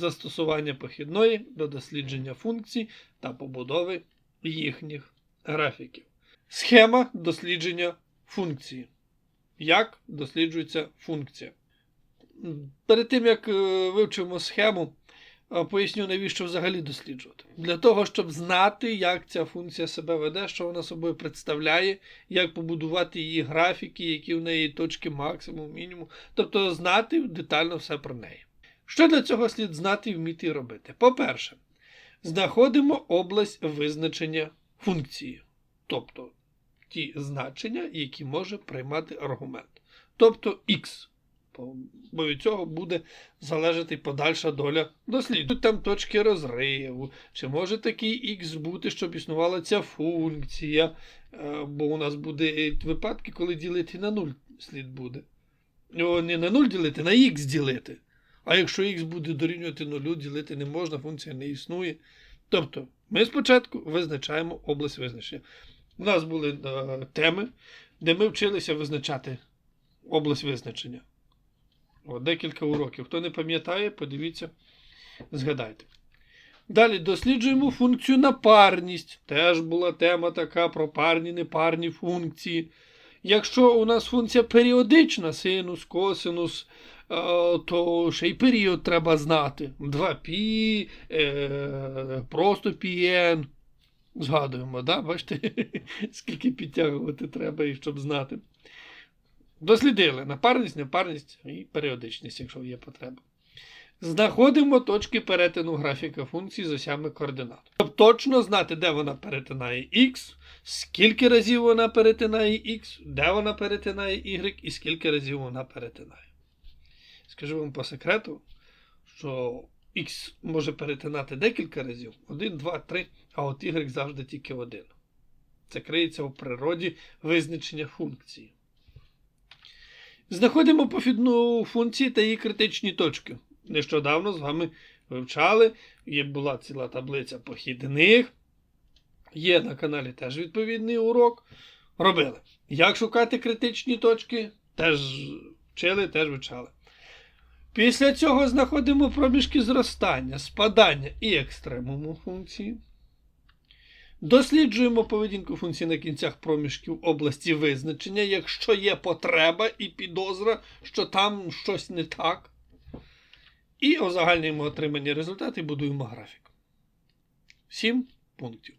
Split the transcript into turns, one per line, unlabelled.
Застосування похідної до дослідження функцій та побудови їхніх графіків. Схема дослідження функції. Як досліджується функція? Перед тим як е, вивчимо схему, е, поясню, навіщо взагалі досліджувати. Для того, щоб знати, як ця функція себе веде, що вона собою представляє, як побудувати її графіки, які в неї точки максимум, мінімум. Тобто знати детально все про неї. Що для цього слід знати і вміти робити? По-перше, знаходимо область визначення функції, тобто ті значення, які може приймати аргумент. Тобто x. Бо від цього буде залежати подальша доля дослідження. Тут там точки розриву, чи може такий x бути, щоб існувала ця функція, Е, бо у нас буде випадки, коли ділити на 0 слід буде. О, не на 0 ділити, на х ділити. А якщо х буде дорівнювати 0, ділити не можна, функція не існує. Тобто, ми спочатку визначаємо область визначення. У нас були е, теми, де ми вчилися визначати область визначення. От, декілька уроків. Хто не пам'ятає, подивіться, згадайте. Далі досліджуємо функцію напарність. Теж була тема така про парні, непарні функції. Якщо у нас функція періодична, синус, косинус, е, то ще й період треба знати. 2π, е, просто πn. Згадуємо, да? бачите, скільки підтягувати треба, і щоб знати. Дослідили напарність, непарність і періодичність, якщо є потреба. Знаходимо точки перетину графіка функції з осями координат. Щоб точно знати, де вона перетинає x, скільки разів вона перетинає x, де вона перетинає y і скільки разів вона перетинає. Скажу вам по секрету, що x може перетинати декілька разів, 1, 2, 3, а от y завжди тільки один. Це криється у природі визначення функції. Знаходимо похідну функції та її критичні точки. Нещодавно з вами вивчали, є була ціла таблиця похідних. Є на каналі теж відповідний урок. Робили. Як шукати критичні точки, теж вчили, теж вивчали. Після цього знаходимо проміжки зростання, спадання і екстремуму функції. Досліджуємо поведінку функцій на кінцях проміжків області визначення, якщо є потреба і підозра, що там щось не так. І узагальнюємо отримані результати будуємо графік. Сім пунктів.